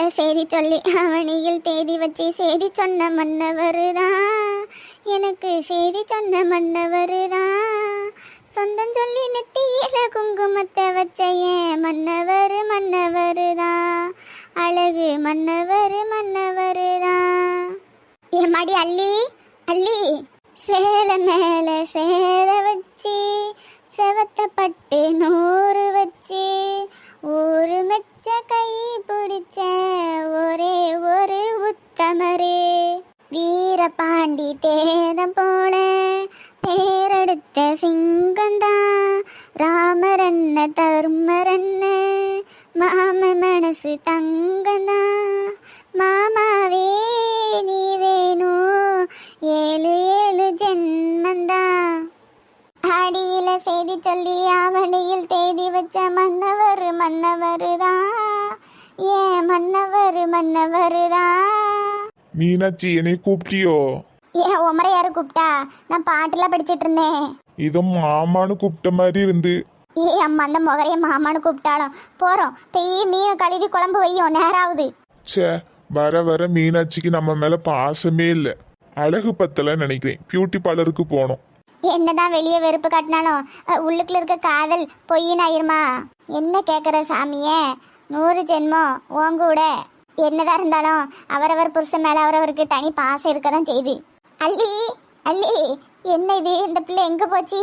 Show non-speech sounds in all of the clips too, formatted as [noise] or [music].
மேல செய்தி சொல்லி அவனியில் தேதி வச்சு செய்தி சொன்ன மன்னவருதான் எனக்கு செய்தி சொன்ன மன்னவருதான் சொந்தம் சொல்லி நெத்தியில குங்குமத்தை வச்ச ஏன் மன்னவர் மன்னவருதான் அழகு மன்னவர் மன்னவருதான் என் மாடி அள்ளி அள்ளி. சேலை மேல சேலை வச்சு செவத்தப்பட்டு நூறு வச்சு ஒரு மெச்ச கை பிடிச்ச ஒரே ஒரு உத்தமரே. வீரபாண்டி தேரம் போல பேரெடுத்த சிங்கந்தான் ராமரன்ன தர்மரன்ன மாம மனசு தங்கந்தான் மாமா அடியில செய்தி சொல்லி அவனியில் தேதி வச்ச மன்னவர் மன்னவர் தான் ஏன் மன்னவர் மன்னவர் தான் மீனாட்சி என்னை கூப்பிட்டியோ? ஏன் உமரை யாரு கூப்பிட்டா? நான் பாட்டுலாம் படிச்சிட்டு இருந்தேன். இதோ மாமான்னு கூப்பிட்ட மாதிரி இருந்து. ஏ அம்மா அந்த முகரைய மாமான்னு கூப்பிட்டாலும் போறோம். பெய் மீன் கழுவி குழம்பு வையும் நேரம் ஆகுது ச்சே வர வர மீனாட்சிக்கு நம்ம மேல பாசமே இல்லை. அழகு பத்தல நினைக்கிறேன். பியூட்டி பார்லருக்கு போனோம். என்னதான் வெளியே வெறுப்பு காட்டினாலும் உள்ளுக்குள்ள இருக்க காதல் பொய்யின் ஆயிருமா? என்ன கேட்குற சாமியே? நூறு ஜென்மம் உன் கூட. என்னதான் இருந்தாலும் அவரவர் புருஷன் மேல அவரவருக்கு தனி பாசம் இருக்க தான் செய்யுது அள்ளி அள்ளி என்ன இது? இந்த பிள்ளை எங்க போச்சு?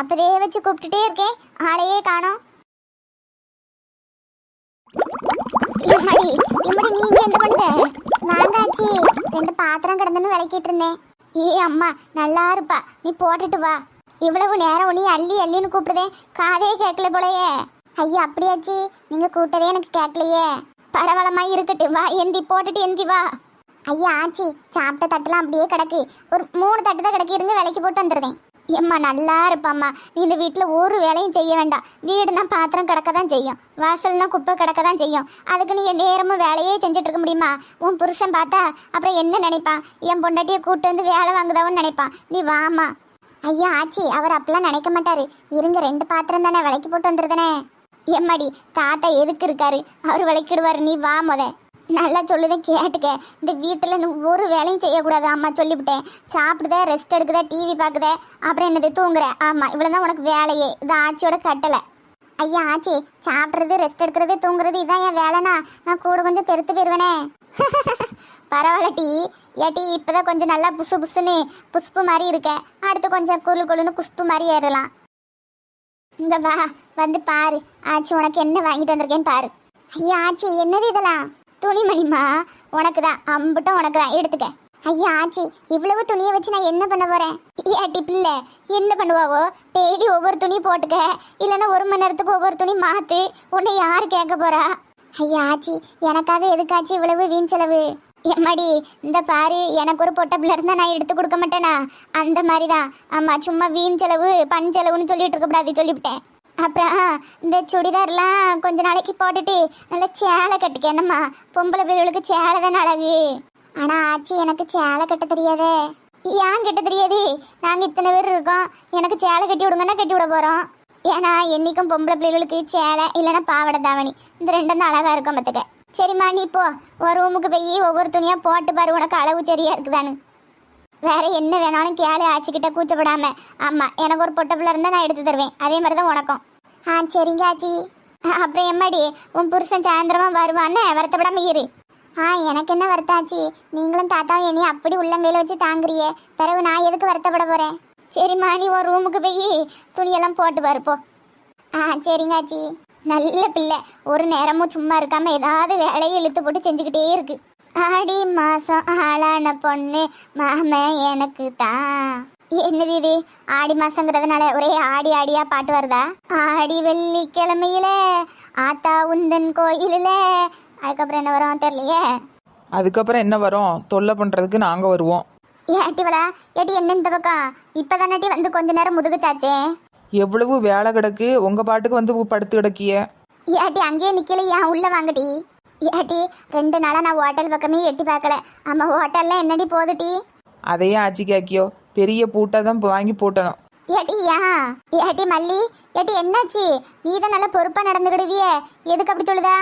அப்பதே வச்சு கூப்பிட்டுட்டே இருக்கேன் ஆளையே காணோம். இம்மடி இம்மடி நீங்க என்ன பண்ணுத வாங்காச்சி ரெண்டு பாத்திரம் கிடந்துன்னு விளக்கிட்டு இருந்தேன். ஏ அம்மா நல்லா இருப்பா. நீ போட்டுட்டு வா. இவ்வளவு நேரம் உன்னை அள்ளி அள்ளின்னு கூப்பிடுதேன். காதே கேட்கல போலயே. ஐயா அப்படியாச்சி? நீங்க கூப்பிட்டதே எனக்கு கேட்கலையே. பரவலமா இருக்கட்டு வா எந்தி போட்டுட்டு எந்தி வா. ஐயா ஆச்சி சாப்பிட்ட தட்டுலாம் அப்படியே கிடக்கு. ஒரு மூணு தட்டு தான் கிடக்கு. இருந்து விலைக்கு போட்டு வந்துடுதேன் எம்மா நல்லா இருப்பாம்மா. நீ இந்த வீட்டில் ஒரு வேலையும் செய்ய வேண்டாம். வீடுனா பாத்திரம் கிடக்க தான் செய்யும். வாசல்னா குப்பை கிடக்க தான் செய்யும். அதுக்கு நீ நேரமும் வேலையே செஞ்சுட்டு இருக்க முடியுமா? உன் புருஷன் பார்த்தா அப்புறம் என்ன நினைப்பான்? என் பொண்டாட்டியை கூட்டு வந்து வேலை வாங்குதாவன்னு நினைப்பான். நீ வாமா ஐயா ஆச்சி அவர் அப்பெல்லாம் நினைக்க மாட்டாரு. இருங்க ரெண்டு பாத்திரம் தானே விலைக்கு போட்டு வந்துருதானே. எம்மாடி தாத்தா எதுக்கு இருக்காரு? அவர் விளக்கிடுவார் நீ வா முத. நல்லா சொல்லுதேன் கேட்டுக்க. இந்த வீட்டில் நீ ஒரு வேலையும் செய்யக்கூடாது அம்மா சொல்லிவிட்டேன். சாப்பிடுத ரெஸ்ட் எடுக்குத டிவி பார்க்குத அப்புறம் என்னது தூங்குற. ஆமாம் இவ்வளோ தான் உனக்கு வேலையே. இது ஆச்சியோட கட்டலை ஐயா ஆச்சி சாப்பிட்றது ரெஸ்ட் எடுக்கிறது தூங்குறது இதான் என் வேலைனா? நான் கூட கொஞ்சம் பெருத்து போயிடுவேனே [laughs] பரவாயில்ல டீ. ஏட்டி இப்போதான் கொஞ்சம் நல்லா புசு புசுன்னு புஷ்பு மாதிரி இருக்க. அடுத்து கொஞ்சம் குழு குழுன்னு குஷ்பு மாதிரி ஏறலாம். இந்த வா வந்து பாரு. ஆச்சி உனக்கு என்ன வாங்கிட்டு வந்திருக்கேன்னு பாரு. ஐயா ஆச்சி என்னது இதெல்லாம்? துணிமணிமா உனக்கு தான் அம்புட்டும் உனக்கு தான் எடுத்துக்க. ஐயா ஆச்சி இவ்வளவு துணியை வச்சு நான் என்ன பண்ண போறேன்? ஏட்டி பிள்ளை என்ன பண்ணுவாவோ? டெய்லி ஒவ்வொரு துணி போட்டுக்க. இல்லைன்னா ஒரு மணி நேரத்துக்கு ஒவ்வொரு துணி மாத்து. உன்னை யார் கேட்க போறா? ஐயா ஆச்சி எனக்காக எதுக்காச்சு இவ்வளவு வீண் செலவு? எம்மாடி இந்த பாரு எனக்கு ஒரு பொட்டை பிள்ளை நான் எடுத்து கொடுக்க மாட்டேனா? அந்த மாதிரி தான் ஆமாம் சும்மா வீண் செலவு பண் செலவுன்னு சொல்லிட்டு இருக்கக்கூடாது சொல்லிவிட்டேன். அப்புறம் இந்த சுடிதார்லாம் கொஞ்ச நாளைக்கு போட்டுட்டு நல்லா சேலை கட்டுக்க. என்னம்மா பொம்பளை பிள்ளைகளுக்கு சேலை தானே அழகு? ஆனால் ஆச்சி எனக்கு சேலை கட்ட தெரியாதே. ஏன் கட்ட தெரியாது? நாங்கள் இத்தனை பேர் இருக்கோம். எனக்கு சேலை கட்டி விடுங்கன்னா கட்டி விட போகிறோம் ஏன்னா என்னைக்கும் பொம்பளை பிள்ளைகளுக்கு சேலை இல்லைன்னா பாவாடை தாவணி. இந்த ரெண்டும் தான் அழகாக இருக்கும் பார்த்துக்க சரிம்மா நீ இப்போ ஒரு ரூமுக்கு போய் ஒவ்வொரு துணியாக போட்டு பாரு. உனக்கு அளவு சரியா இருக்குதானு வேற என்ன வேணாலும் கேளு ஆச்சிக்கிட்ட கூச்சப்படாம. ஆமா எனக்கு ஒரு பொட்டை பிள்ளை இருந்தா நான் எடுத்து தருவேன். அதே மாதிரி தான் உனக்கும். ஆ சரிங்க ஆச்சி. அப்புறம் எம்மாடி உன் புருஷன் சாயந்தரமா வருவான்னு வருத்தப்படாம இரு. ஆ எனக்கு என்ன வருத்தாச்சி நீங்களும் தாத்தாவும் என்னையும் அப்படி உள்ளங்கையில் வச்சு தாங்குறியே. பிறகு நான் எதுக்கு வருத்தப்பட போகிறேன் சரிம்மா நீ ஒரு ரூமுக்கு போய் துணியெல்லாம் போட்டு பாருப்போ ஆ சரிங்க ஆச்சி. நல்ல பிள்ளை. ஒரு நேரமும் சும்மா இருக்காமல் ஏதாவது வேலையை இழுத்து போட்டு செஞ்சுக்கிட்டே இருக்குது ஆடி மாசம் ஆளான பொண்ணு மாம எனக்கு தான் என்னது இது? ஆடி மாசங்கிறதுனால ஒரே ஆடி ஆடியா பாட்டு வருதா? ஆடி வெள்ளிக்கிழமையில ஆத்தா உந்தன் கோயிலில். அதுக்கப்புறம் என்ன வரும் தெரியலையே? அதுக்கப்புறம் என்ன வரும்? தொல்லை பண்ணுறதுக்கு நாங்கள் வருவோம். ஏட்டி வடா. ஏட்டி என்ன இந்த பக்கம்? இப்போதானட்டி வந்து கொஞ்ச நேரம் முதுகுச்சாச்சே. எவ்வளவு வேலை கிடக்கு? உங்கள் பாட்டுக்கு வந்து படுத்து கிடக்கிய. ஏட்டி அங்கேயே நிக்கல ஏன் உள்ள வாங்கடி. ஏட்டி ரெண்டு நாளா நான் ஹோட்டல் பக்கமே எட்டி பார்க்கல. ஆமா ஹோட்டல்ல என்னடி போகுதுடி அதையே ஆச்சி கேக்கியோ. பெரிய பூட்டை தான் வாங்கி போட்டணும். ஏட்டி ஏன் ஏட்டி மல்லி? ஏட்டி என்னாச்சு? நீ தான் நல்லா பொறுப்பா நடந்துக்கிடுவியே. எதுக்கு அப்படி சொல்லுதா?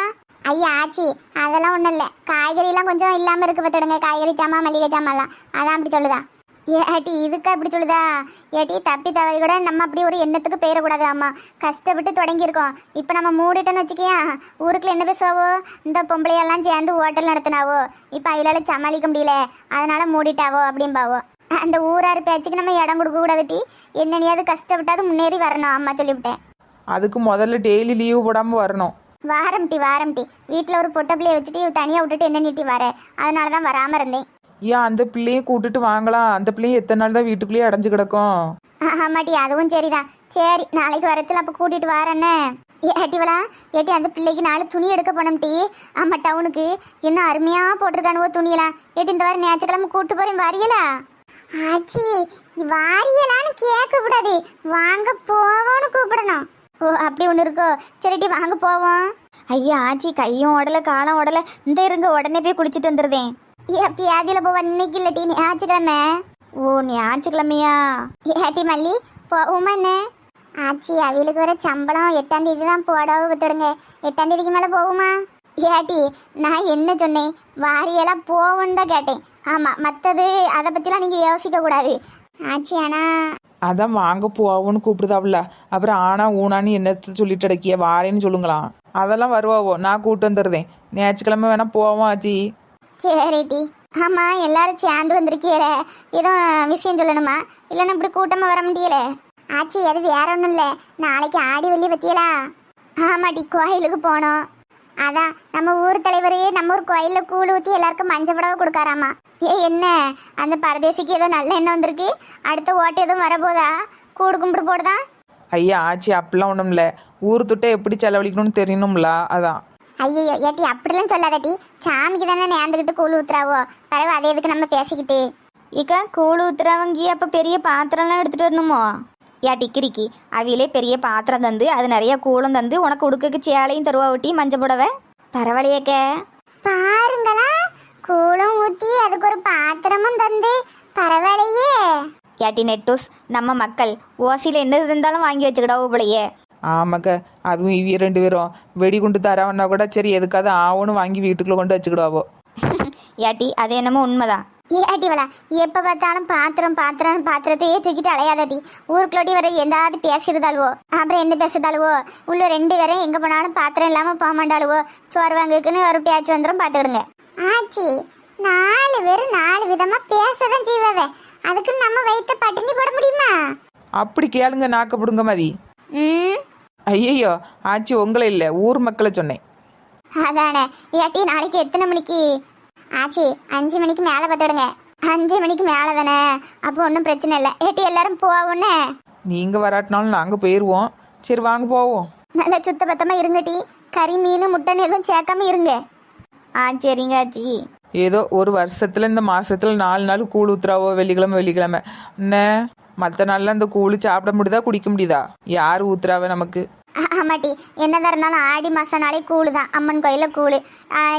ஐயா ஆச்சி அதெல்லாம் ஒன்றும் இல்லை. காய்கறிலாம் கொஞ்சம் இல்லாமல் இருக்கு பார்த்துடுங்க. காய்கறி சாமான் மளிகை சாமான்லாம் அதான் அப்படி சொல்லுதா. ஏட்டி இதுக்கு அப்படி சொல்லுதா? ஏட்டி தப்பி தவறி கூட நம்ம அப்படி ஒரு எண்ணத்துக்கு போயிடக்கூடாது அம்மா. கஷ்டப்பட்டு தொடங்கியிருக்கோம். இப்போ நம்ம மூடிட்டோன்னு வச்சுக்கியா ஊருக்குள்ள என்ன பேசுவாவோ? இந்த பொம்பளையெல்லாம் சேர்ந்து ஹோட்டல் நடத்தினாவோ? இப்போ அவளால சமாளிக்க முடியல. அதனால மூடிட்டாவோ அப்படிம்பாவோ. அந்த ஊரார் பேச்சுக்கு நம்ம இடம் கொடுக்க கூடாது டி. என்னனையாவது கஷ்டப்பட்டாவது முன்னேறி வரணும் அம்மா சொல்லிவிட்டேன் அதுக்கு முதல்ல டெய்லி லீவு போடாமல் வரணும். வாரம் டி வாரம் டி. வீட்டில் ஒரு பொட்டை பிள்ளைய வச்சுட்டு தனியாக விட்டுட்டு என்ன நீட்டி வர? அதனால தான் வராமல் இருந்தேன். ஏன் அந்த பிள்ளையும் கூட்டிட்டு வாங்கலாம் அந்த பிள்ளையும் எத்தனை நாள் தான் வீட்டுக்குள்ளேயே அடைஞ்சு கிடக்கும்? ஆமாட்டி அதுவும் சரிதான். சரி நாளைக்கு வரச்சல அப்போ கூட்டிட்டு வரேன்னு. ஏட்டிவளா ஏட்டி அந்த பிள்ளைக்கு நாலு துணி எடுக்க போனோம்ட்டி ஆமாம் ஆமா டவுனுக்கு. இன்னும் அருமையா போட்டிருக்கானுவோ துணியெல்லாம். ஏட்டி இந்த வாரம் ஞாயிற்றுக்கிழமை கூட்டு போறேன் வரியலா? ஆச்சி வாரியலான்னு கேட்க கூடாது. வாங்க போவோம்னு கூப்பிடணும். ஓ அப்படி ஒன்று இருக்கோ? சரிட்டி வாங்க போவோம். ஐயா ஆச்சி கையும் உடல காலம் உடல இந்த இருங்க உடனே போய் குளிச்சுட்டு வந்துருதேன் எப்பயாதியில் போவேன் இன்னைக்கு இல்லாட்டி ஞாயிற்றுக்கிழமை. ஓ ஞாயிற்றுக்கிழமையா? ஏட்டி மல்லி போகுமாண்ணே என்ன ஆச்சி அவளுக்கு வர சம்பளம் எட்டாம் தேதி தான் போடாவும் வித்துடுங்க எட்டாம் தேதிக்கு மேலே போகுமா? ஏட்டி நான் என்ன சொன்னேன்? வாரியெல்லாம் போகும்னு தான் கேட்டேன். ஆமாம் மற்றது அதை பற்றிலாம் நீங்கள் யோசிக்க கூடாது. ஆச்சி ஆனால் அதான் வாங்க போவோன்னு கூப்பிடுதாவில்ல அப்புறம் ஆனா ஊனான்னு என்னத்த சொல்லிட்டு அடக்கிய? வாரேன்னு சொல்லுங்களாம். அதெல்லாம் வருவாவோ? நான் கூப்பிட்டு வந்துடுறேன். ஞாயிற்றுக்கிழமை வேணா போவோம் ஆச்சி. சரிட்டி ஆமாம் எல்லாரும் சேர்ந்து வந்திருக்கீல ஏதோ விஷயம் சொல்லணுமா? இல்லைன்னா இப்படி கூட்டமாக வர முடியல. ஆச்சி அது வேற ஒன்றும் இல்லை. நாளைக்கு ஆடி வெள்ளி பற்றியலா ஆமாடி கோயிலுக்கு போனோம். அதான் நம்ம ஊர் தலைவரே நம்ம ஊர் கோயிலில் கூழ் ஊற்றி எல்லாருக்கும் மஞ்சள் புடவை கொடுக்காராமா. ஏ என்ன? அந்த பரதேசிக்கு ஏதோ நல்ல எண்ணம் வந்திருக்கு. அடுத்த ஓட்டு எதுவும் வரப்போதா? கூடு கும்பிட்டு போடுதா ஐயா ஆச்சி அப்படிலாம் ஒன்றும் இல்லை. ஊர் துட்டை எப்படி செலவழிக்கணும்னு தெரியணும்ல அதான். ஐயோ ஏட்டி அப்படிலாம் சொல்லாதட்டி சாமிக்கு தானே நேர்ந்துக்கிட்டு கூழ் ஊத்துறாவோ? பிறகு அதை எதுக்கு நம்ம பேசிக்கிட்டு? இக்கா கூழ் ஊத்துறவங்க அப்போ பெரிய பாத்திரம்லாம் எடுத்துட்டு வரணுமோ? ஏட்டி கிரிக்கி அவியிலே பெரிய பாத்திரம் தந்து அது நிறைய கூழும் தந்து உனக்கு உடுக்கக்கு சேலையும் தருவா ஒட்டி மஞ்சள் புடவை? பரவாயில்லையேக்க பாருங்களா கூழும் ஊத்தி அதுக்கு ஒரு பாத்திரமும் தந்து பரவாயில்லையே. ஏட்டி நெட்டூஸ் நம்ம மக்கள் ஓசியில் என்ன இருந்தாலும் வாங்கி வச்சுக்கிடா போலையே. ஆமாக்க அதுவும் இவிய ரெண்டு பேரும். வெடிகுண்டு தரவன்னா கூட சரி எதுக்காவது ஆவுன்னு வாங்கி வீட்டுக்குள்ள கொண்டு வச்சுக்கிடுவாவோ. [laughs] ஏட்டி அது என்னமோ உண்மைதான். ஏட்டிவளா எப்ப பார்த்தாலும் பாத்திரம் பாத்திரம் பாத்திரத்தையே தூக்கிட்டு அலையாதடி ஊருக்குள்ளோட்டி வர எந்தாவது பேசிருந்தாளுவோ? அப்புறம் என்ன பேசுதாளுவோ உள்ள ரெண்டு பேரும் எங்க போனாலும் பாத்திரம் இல்லாம போக மாட்டாளுவோ? சோறு வாங்குக்குன்னு ஒரு பேச்சு வந்துடும் பாத்துக்கிடுங்க. ஆச்சி நாலு பேர் நாலு விதமா பேசதான் செய்வாவே. அதுக்கு நம்ம வயிற்ற பட்டினி போட முடியுமா? அப்படி கேளுங்க நாக்கப்படுங்க மதி ம். ஐயையோ ஆச்சி உங்களை இல்லை ஊர் மக்களை சொன்னேன். அதானே ஏட்டி நாளைக்கு எத்தனை மணிக்கு? ஆச்சி அஞ்சு மணிக்கு மேலே பார்த்துடுங்க. அஞ்சு மணிக்கு மேலே தானே அப்போ ஒன்றும் பிரச்சனை இல்லை. ஏட்டி எல்லாரும் போவோன்னே நீங்கள் வராட்டினாலும் நாங்கள் போயிடுவோம் சரி வாங்க போவோம். நல்லா சுத்த பத்தமாக இருங்கட்டி கறி மீன் முட்டைன்னு எதுவும் சேர்க்காம இருங்க. ஆ சரிங்க ஆச்சி. ஏதோ ஒரு வருஷத்துல இந்த மாசத்துல நாலு நாள் கூழ் ஊத்துறாவோ வெள்ளிக்கிழமை வெள்ளிக்கிழமை. என்ன மற்ற நாள்ல இந்த கூழ் சாப்பிட முடியுதா குடிக்க முடியுதா? யார் ஊத்துறாவ நமக்கு? ஆமாட்டி. என்னதான் இருந்தாலும் ஆடி மாதம் நாளே கூழு தான் அம்மன் கோயிலில் கூழு.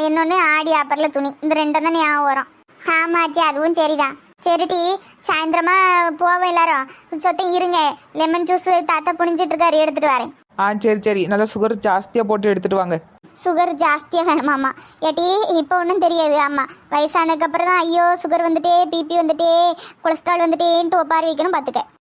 இன்னொன்று ஆடி ஆப்பரில் துணி. இந்த ரெண்டும் தான் ஞாபகம் வரும். ஆமாச்சி அதுவும் சரிதான். சரிட்டி சாயந்தரமா போவோம் எல்லாரும். சொத்தம் இருங்க. லெமன் ஜூஸ் தாத்தா புனிஞ்சிட்டு இருக்காரு எடுத்துட்டு வரேன். ஆ சரி சரி. நல்லா சுகர் ஜாஸ்தியாக போட்டு எடுத்துட்டு வாங்க. சுகர் ஜாஸ்தியாக வேணுமாம்மா ஏட்டி இப்போ ஒன்றும் தெரியாது ஆமாம் வயசானதுக்கப்புறம் தான் ஐயோ சுகர் வந்துட்டே பிபி வந்துட்டே கொலஸ்ட்ரால் வந்துட்டேன்ட்டு ஒப்பாரி வைக்கணும் பார்த்துக்க